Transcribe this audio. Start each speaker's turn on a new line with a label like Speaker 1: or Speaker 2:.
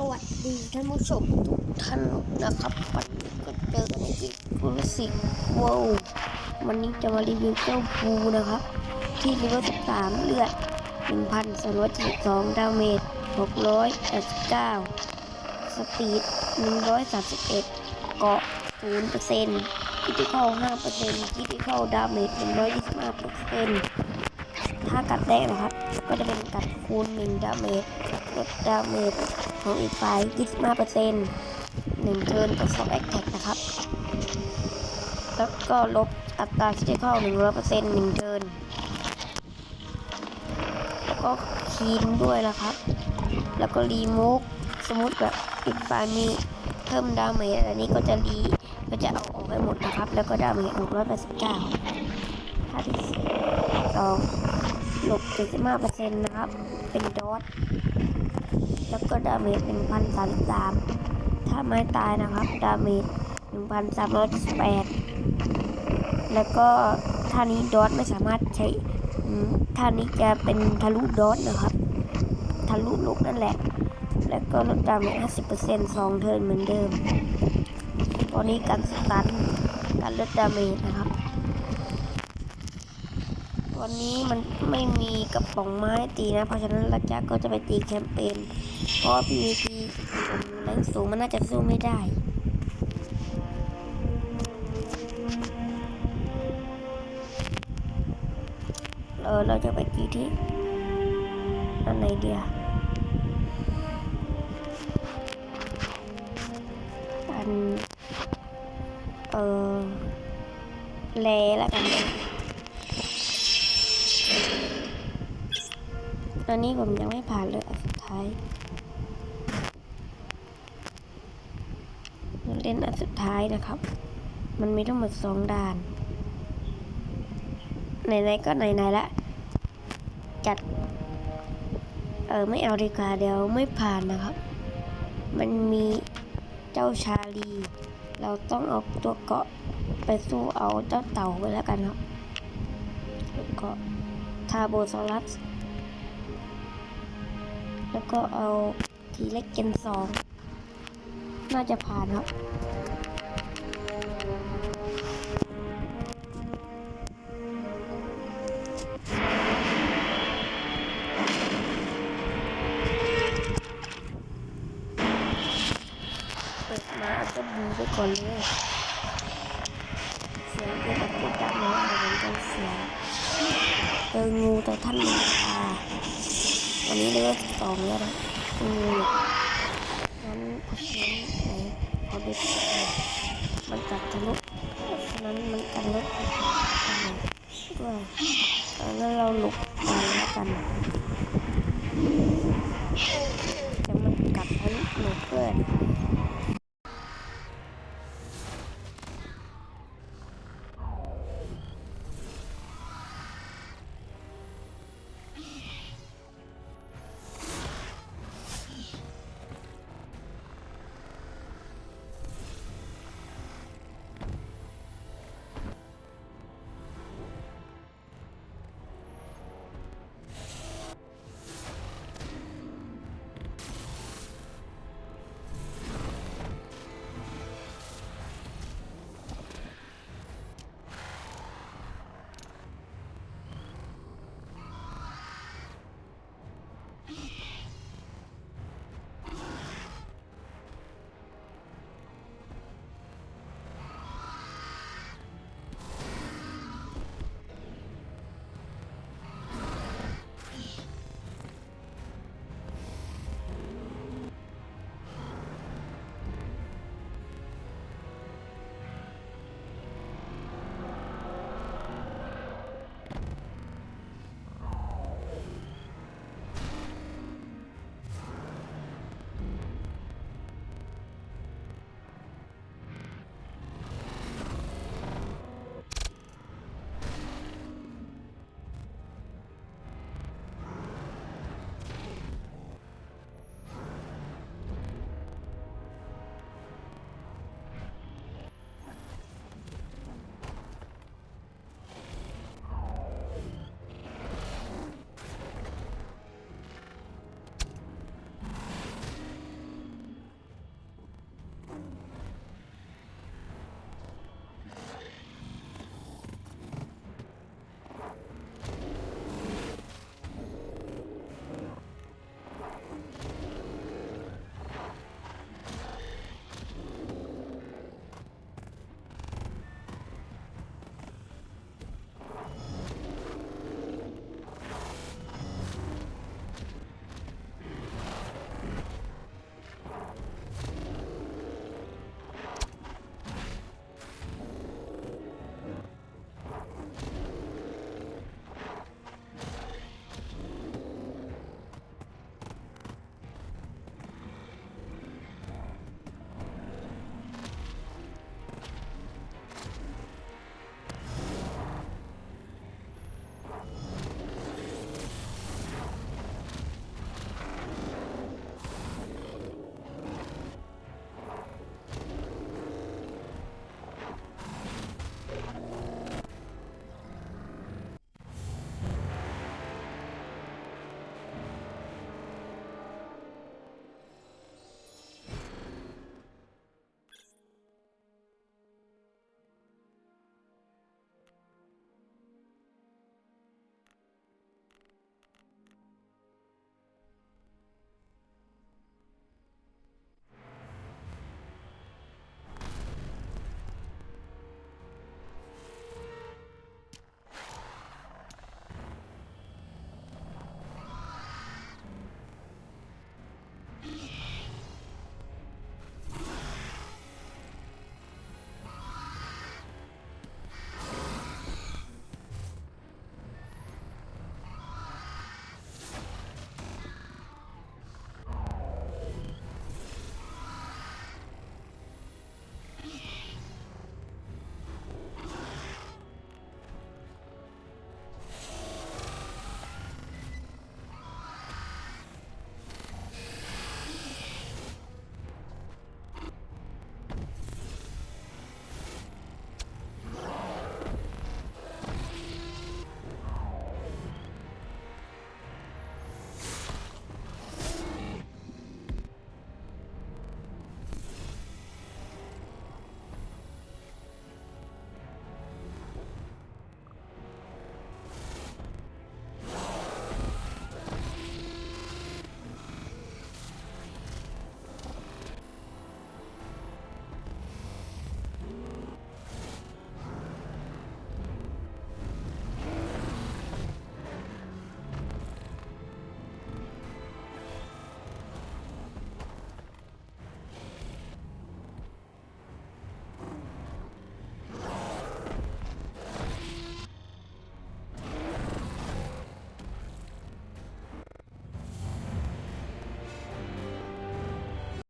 Speaker 1: สวัสดีท่านผู้ชมทุกท่านนะครับ วันนี้ก็เจอกันในเกมฟูลสิกว้าววันนี้จะมารีวิวเจ้าภูนะครับ ที่เลเวล13 เลือด1,272 ดาเมจ 689 สปีด 131 เกาะ 0%คิดที่เข้า5%คิดที่เข้าดาเมจ 125%ถ้ากัดแรกนะครับ ก็จะเป็นกัดคูณ1ดาเมจลดดาเมจ ของอีกฝ่าย25%หนึ่งเทิร์นต่อสองแอคแท็กนะครับ แล้วก็ลบอัตราคิดที่เข้า100%หนึ่งเทิร์นแล้วก็คีนด้วยนะครับ แล้วก็รีมูฟสมมติแบบอีกฝ่ายมีเพิ่มดาเมจอันนี้ก็จะรีก็จะเอาออกไปหมดนะครับ แล้วก็ดาเมจ689ท่าที่สองลบ75%นะครับ เป็นดอท แล้วก็ดาเมจ1,033 ถ้าไม่ตายนะครับ ดาเมจ1,378แล้วก็ท่านี้ดอทไม่สามารถใช้ท่านี้จะเป็นทะลุดอทนะครับ ทะลุลูกนั่นแหละ แล้วก็ลดดาเมจ50% 2เทิร์นเหมือนเดิม ตอนนี้การสตันการลดดาเมจนะครับวันนี้มันไม่มีกระป๋องไม้ตีนะ เพราะฉะนั้นลักจักก็จะไปตีแคมเปญ เพราะ PVP ผมแรงสูงมันน่าจะสู้ไม่ได้เออเราจะไปตีที่อันไหนเดียอัน เออเลแล้วกันตอนนี้ผมยังไม่ผ่านเลยอันสุดท้าย เล่นอันสุดท้ายนะครับ มันมีทั้งหมดสองด่าน ไหนๆก็ไหนๆละ จัด เออไม่เอาดีกว่าเดี๋ยวไม่ผ่านนะครับ มันมีเจ้าชาลี เราต้องเอาตัวเกาะไปสู้เอาเจ้าเต่าไปแล้วกันครับแล้วก็ทาโบซอรัส แล้วก็เอาทีเล็กเกนสอง น่าจะผ่านครับเปิดมาก็บูไปก่อนเลยเสียงเป็นแบบติดดับเลยอะไรเป็นกันเสียงเจองูแต่ท่านหลวงตาวันนี้เลือกสองแล้วนะงู บิมันกัดทะลุฉะนั้นมันกันรถด้วยแล้วเราหลุบไปแล้วกัน